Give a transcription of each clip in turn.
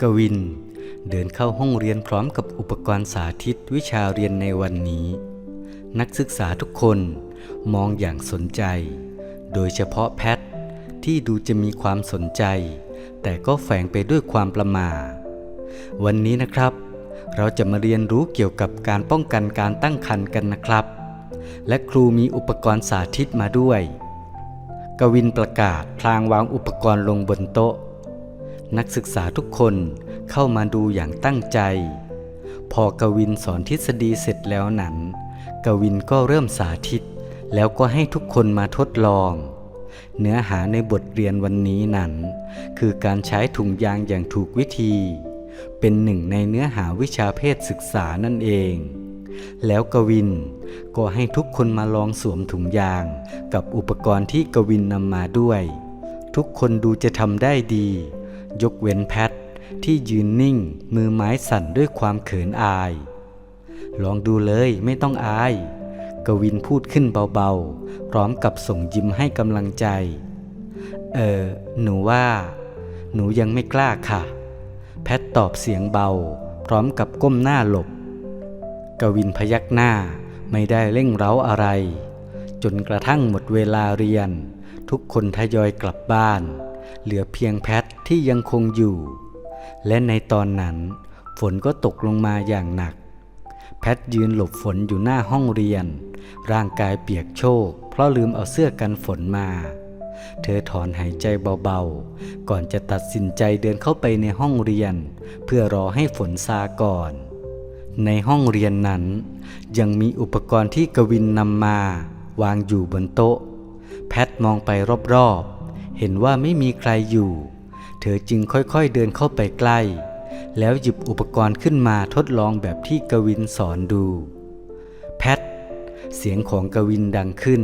กวิน เดินเข้าห้องเรียนพร้อมกับอุปกรณ์สาธิตวิชาเรียนในวันนี้ นักศึกษาทุกคนมองอย่างสนใจ โดยเฉพาะแพทที่ดูจะมีความสนใจ แต่ก็แฝงไปด้วยความประมาวันนี้นะครับ เราจะมาเรียนรู้เกี่ยวกับการป้องกันการตั้งครรภ์กันนะครับ และครูมีอุปกรณ์สาธิตมาด้วย กวินประกาศพลางวางอุปกรณ์ลงบนโต๊ะ นักศึกษาทุกคนเข้ามาดูอย่างตั้งใจ พอกวินสอนทฤษฎีเสร็จแล้วนั้น กวินก็เริ่มสาธิต แล้วก็ให้ทุกคนมาทดลอง เนื้อหาในบทเรียนวันนี้นั้น คือการใช้ถุงยางอย่างถูกวิธี เป็นหนึ่งในเนื้อหาวิชาเพศศึกษานั่นเอง แล้วกวินก็ให้ทุกคนมาลองสวมถุงยาง กับอุปกรณ์ที่กวินนำมาด้วย ทุกคนดูจะทำได้ดี ยกเว้นแพทที่ยืนนิ่งมือไม้สั่นด้วยความเขินอาย ลองดูเลยไม่ต้องอาย กวินพูดขึ้นเบาๆ พร้อมกับส่งยิ้มให้กำลังใจ เออ หนูว่า หนูยังไม่กล้าค่ะ แพทตอบเสียงเบา พร้อมกับก้มหน้าหลบ กวินพยักหน้าไม่ได้เร่งเร้าอะไร จนกระทั่งหมดเวลาเรียน ทุกคนทยอยกลับบ้าน เหลือเพียงแพท ที่ยังคงอยู่ และในตอนนั้น ฝนก็ตกลงมาอย่างหนัก แพทยืนหลบฝนอยู่หน้าห้องเรียน ร่างกายเปียกโชก เพราะลืมเอาเสื้อกันฝนมา เธอถอนหายใจเบาๆ ก่อนจะตัดสินใจเดินเข้าไปในห้องเรียน เพื่อรอให้ฝนซาก่อน ในห้องเรียนนั้น ยังมีอุปกรณ์ที่กวินนำมา วางอยู่บนโต๊ะ แพทมองไปรอบๆเห็นว่าไม่มีใครอยู่ เธอจึงค่อยๆเดินเข้าไปใกล้ แล้วหยิบอุปกรณ์ขึ้นมาทดลองแบบที่กวินสอนดู แพท เสียงของกวินดังขึ้น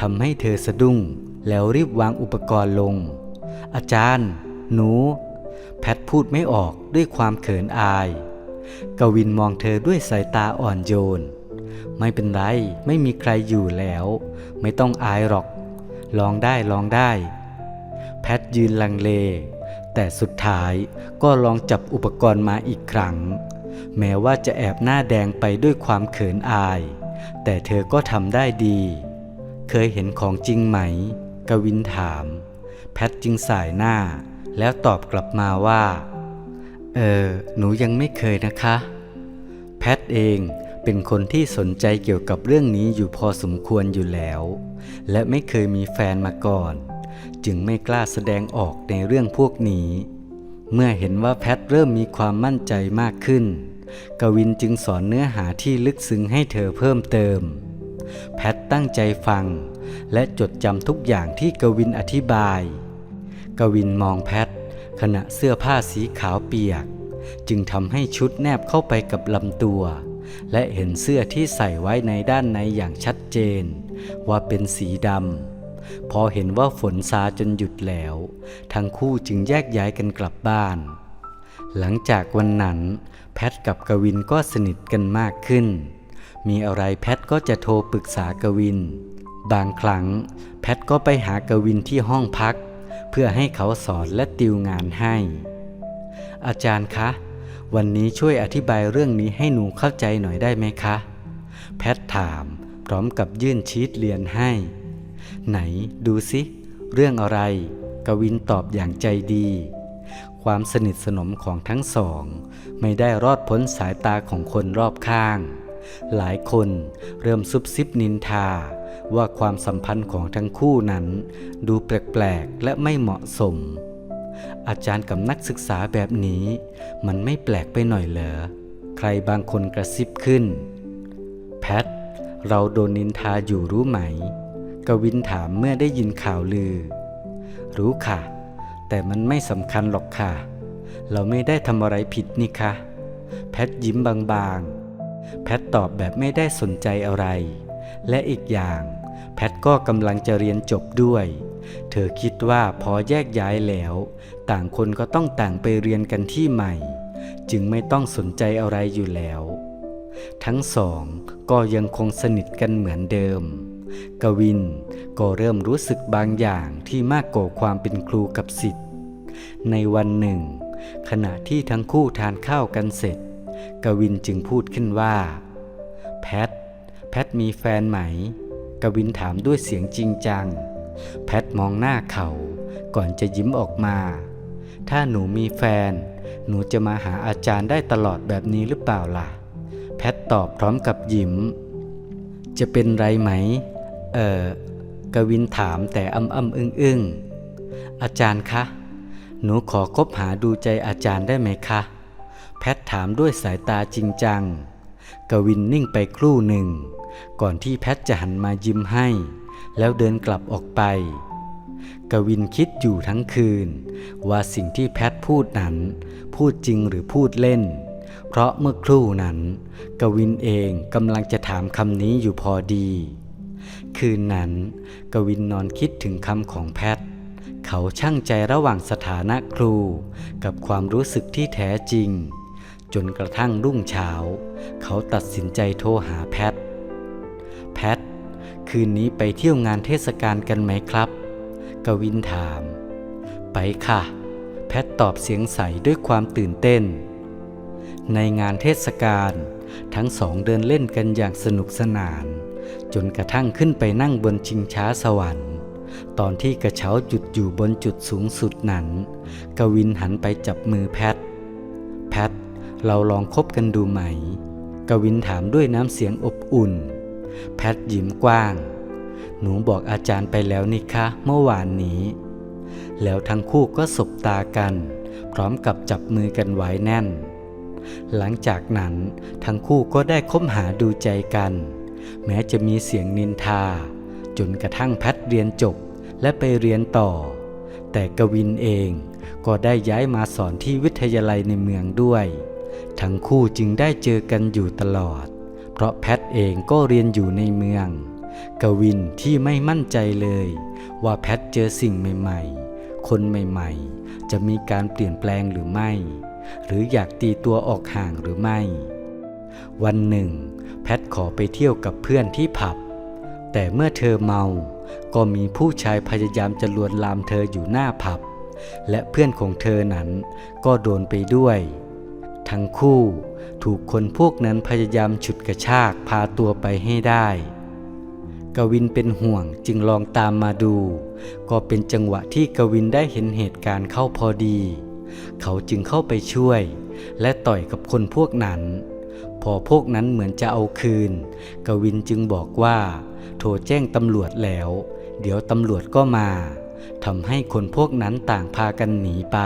ทำให้เธอสะดุ้ง แล้วรีบวางอุปกรณ์ลง อาจารย์ หนู แพทพูดไม่ออกด้วยความเขินอาย กวินมองเธอด้วยสายตาอ่อนโยน ไม่เป็นไร ไม่มีใครอยู่แล้ว ไม่ต้องอายหรอก ลองได้ลองได้ แพทยืนลังเล แต่สุดท้ายก็ลองจับอุปกรณ์มาอีกครั้ง แม้ว่าจะแอบหน้าแดงไปด้วยความเขินอาย แต่เธอก็ทำได้ดี เคยเห็นของจริงไหม กวินถาม แพทจึงสายหน้า แล้วตอบกลับมาว่า เออ หนูยังไม่เคยนะคะ แพทเองเป็นคนที่สนใจเกี่ยวกับเรื่องนี้อยู่พอสมควรอยู่แล้ว และไม่เคยมีแฟนมาก่อน จึงไม่กล้าแสดงออกในเรื่องพวกนี้ เมื่อเห็นว่าแพทเริ่มมีความมั่นใจมากขึ้น กวินจึงสอนเนื้อหาที่ลึกซึ้งให้เธอเพิ่มเติม แพทตั้งใจฟัง และจดจำทุกอย่างที่กวินอธิบาย กวินมองแพทขณะเสื้อผ้าสีขาวเปียก จึงทำให้ชุดแนบเข้าไปกับลำตัว และเห็นเสื้อที่ใส่ไว้ในด้านในอย่างชัดเจน ว่าเป็นสีดำ พอเห็นว่าฝนซาจนหยุดแล้ว ทั้งคู่จึงแยกย้ายกันกลับบ้าน หลังจากวันนั้น แพทกับกวินก็สนิทกันมากขึ้น มีอะไรแพทก็จะโทรปรึกษากวิน บางครั้ง แพทก็ไปหากวินที่ห้องพัก เพื่อให้เขาสอนและติวงานให้ อาจารย์คะ วันนี้ช่วยอธิบายเรื่องนี้ให้หนูเข้าใจหน่อยได้ไหมคะ แพทถามพร้อมกับยื่นชีตเรียนให้ ไหนดูสิเรื่องอะไร กวินตอบอย่างใจดี ความสนิทสนมของทั้งสอง ไม่ได้รอดพ้นสายตาของคนรอบข้าง หลายคนเริ่มซุบซิบนินทา ว่าความสัมพันธ์ของทั้งคู่นั้น ดูแปลกๆและไม่เหมาะสม อาจารย์กับนักศึกษาแบบนี้ มันไม่แปลกไปหน่อยเหรอใครบางคนกระซิบขึ้น แพท เราโดนนินทาอยู่รู้ไหม กวินถามเมื่อได้ยินข่าวลือ รู้ค่ะ แต่มันไม่สำคัญหรอกค่ะ เราไม่ได้ทำอะไรผิดนี่คะแพทยิ้มบางๆ แพทตอบแบบไม่ได้สนใจอะไร และอีกอย่าง แพทก็กำลังจะเรียนจบด้วย เธอคิดว่าพอแยกย้ายแล้ว ต่างคนก็ต้องต่างไปเรียนกันที่ใหม่ จึงไม่ต้องสนใจอะไรอยู่แล้ว ทั้งสองก็ยังคงสนิทกันเหมือนเดิม กวินก็เริ่มรู้สึกบางอย่างที่มากกว่าความเป็นครูกับสิทธิ์ ในวันหนึ่ง ขณะที่ทั้งคู่ทานข้าวกันเสร็จ กวินจึงพูดขึ้นว่า แพท แพทมีแฟนไหม กวินถามด้วยเสียงจริงจัง แพทมองหน้าเขา ก่อนจะยิ้มออกมา ถ้าหนูมีแฟน หนูจะมาหาอาจารย์ได้ตลอดแบบนี้หรือเปล่าล่ะ แพทตอบพร้อมกับยิ้ม จะเป็นไรไหม เออกวินถามแต่อ้ำอ้ำอึ้งอึ้งอาจารย์คะ หนูขอคบหาดูใจอาจารย์ได้ไหมคะ แพทถามด้วยสายตาจริงจัง กวินนิ่งไปครู่หนึ่ง ก่อนที่แพทจะหันมายิ้มให้ แล้วเดินกลับออกไป กวินคิดอยู่ทั้งคืน ว่าสิ่งที่แพทพูดนั้น พูดจริงหรือพูดเล่น เพราะเมื่อครู่นั้น กวินเองกำลังจะถามคำนี้อยู่พอดี คืนนั้น กวินนอนคิดถึงคำของแพท เขาช่างใจระหว่างสถานะครู กับความรู้สึกที่แท้จริง จนกระทั่งรุ่งเช้า เขาตัดสินใจโทรหาแพท แพท คืนนี้ไปเที่ยวงานเทศกาลกันไหมครับ กวินถาม ไปค่ะ แพทตอบเสียงใสด้วยความตื่นเต้น ในงานเทศกาลทั้งสองเดินเล่นกันอย่างสนุกสนาน จนกระทั่งขึ้นไปนั่งบนชิงช้าสวรรค์ ตอนที่กระเช้าจุดอยู่บนจุดสูงสุดนั้น กวินหันไปจับมือแพท แพท เราลองคบกันดูไหม กวินถามด้วยน้ำเสียงอบอุ่น แพทยิ้มกว้าง หนูบอกอาจารย์ไปแล้วนี่คะเมื่อวานนี้ แล้วทั้งคู่ก็สบตากัน พร้อมกับจับมือกันไว้แน่น หลังจากนั้นทั้งคู่ก็ได้คบหาดูใจกัน แม้จะมีเสียงนินทา จนกระทั่งแพทเรียนจบและไปเรียนต่อ แต่กวินเองก็ได้ย้ายมาสอนที่วิทยาลัยในเมืองด้วย ทั้งคู่จึงได้เจอกันอยู่ตลอด เพราะแพทเองก็เรียนอยู่ในเมือง กวินที่ไม่มั่นใจเลย ว่าแพทเจอสิ่งใหม่ ๆ คนใหม่ๆ จะมีการเปลี่ยนแปลงหรือไม่ หรืออยากตีตัวออกห่างหรือไม่ วันหนึ่ง แพทขอไปเที่ยวกับเพื่อนที่ผับ แต่เมื่อเธอเมา ก็มีผู้ชายพยายามจะลวนลามเธออยู่หน้าผับ และเพื่อนของเธอนั้นก็โดนไปด้วย ทั้งคู่ถูกคนพวกนั้นพยายามฉุดกระชากพาตัวไปให้ได้กวินเป็นห่วงจึงลองตามมาดู ก็เป็นจังหวะที่กวินได้เห็นเหตุการณ์เข้าพอดี เขาจึงเข้าไปช่วย และต่อยกับคนพวกนั้น พอพวกนั้นเหมือนจะเอาคืน กวินจึงบอกว่า โทรแจ้งตำรวจแล้ว เดี๋ยวตำรวจก็มาทำให้คนพวกนั้นต่างพากันหนีไป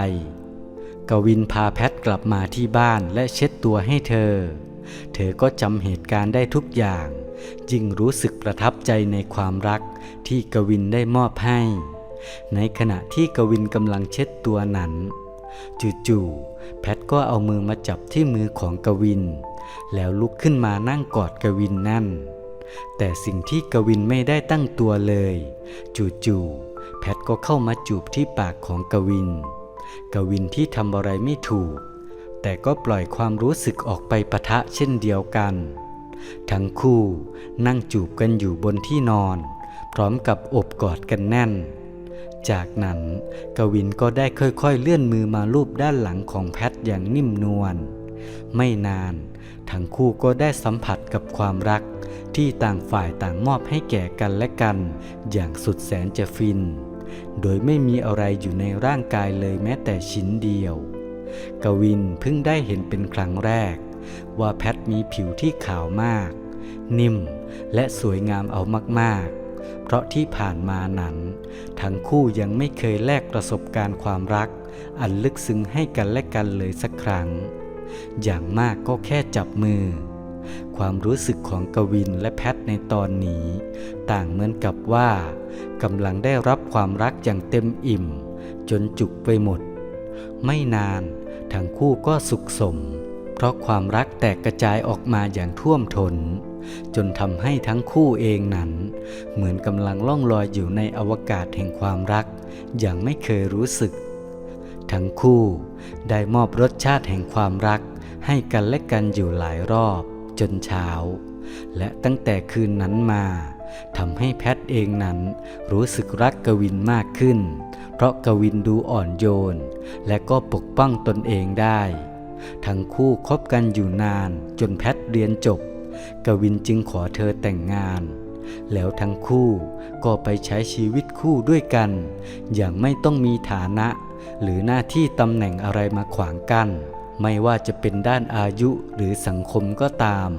กวินพาแพทกลับมาที่บ้านและเช็ดตัวให้เธอ เธอก็จำเหตุการณ์ได้ทุกอย่าง จึงรู้สึกประทับใจในความรักที่กวินได้มอบให้ ในขณะที่กวินกำลังเช็ดตัวนั้น จู่ๆแพทก็เอามือมาจับที่มือของกวิน แล้วลุกขึ้นมานั่งกอดกวินนั่น แต่สิ่งที่กวินไม่ได้ตั้งตัวเลย จู่ๆแพทก็เข้ามาจูบที่ปากของกวิน กวินที่ทำอะไรไม่ถูก แต่ก็ปล่อยความรู้สึกออกไปปะทะเช่นเดียวกัน ทั้งคู่นั่งจูบกันอยู่บนที่นอน พร้อมกับอบกอดกันแน่น จากนั้นกวินก็ได้ค่อยๆเลื่อนมือมาลูบด้านหลังของแพทอย่างนิ่มนวล ไม่นาน ทั้งคู่ก็ได้สัมผัสกับความรัก ที่ต่างฝ่ายต่างมอบให้แก่กันและกัน อย่างสุดแสนจะฟิน โดยไม่มีอะไรอยู่ในร่างกายเลยแม้แต่ชิ้นเดียว กวินเพิ่งได้เห็นเป็นครั้งแรก ว่าแพทมีผิวที่ขาวมาก นิ่มและสวยงามเอามากๆ เพราะที่ผ่านมานั้น ทั้งคู่ยังไม่เคยแลกประสบการณ์ความรัก อันลึกซึ้งให้กันและกันเลยสักครั้ง อย่างมากก็แค่จับมือ ความรู้สึกของกวินและแพทในตอนนี้ ต่างเหมือนกับว่ากำลังได้รับความรักอย่างเต็มอิ่ม จนจุกไปหมด ไม่นานทั้งคู่ก็สุขสม เพราะความรักแตกกระจายออกมาอย่างท่วมทน จนทำให้ทั้งคู่เองนั้น เหมือนกำลังล่องลอยอยู่ในอวกาศแห่งความรัก อย่างไม่เคยรู้สึก ทั้งคู่ได้มอบรสชาติแห่งความรัก ให้กันและกันอยู่หลายรอบ จนเช้า และตั้งแต่คืนนั้นมาทำให้แพทเองนั้นรู้สึกรักกวินมากขึ้น เพราะกวินดูอ่อนโยน และก็ปกป้องตนเองได้ ทั้งคู่คบกันอยู่นานจนแพทเรียนจบ กวินจึงขอเธอแต่งงาน แล้วทั้งคู่ก็ไปใช้ชีวิตคู่ด้วยกัน อย่างไม่ต้องมีฐานะ หรือหน้าที่ตำแหน่งอะไรมาขวางกัน้นไม่ว่าจะเป็นด้านอายุหรือสังคมก็ตาม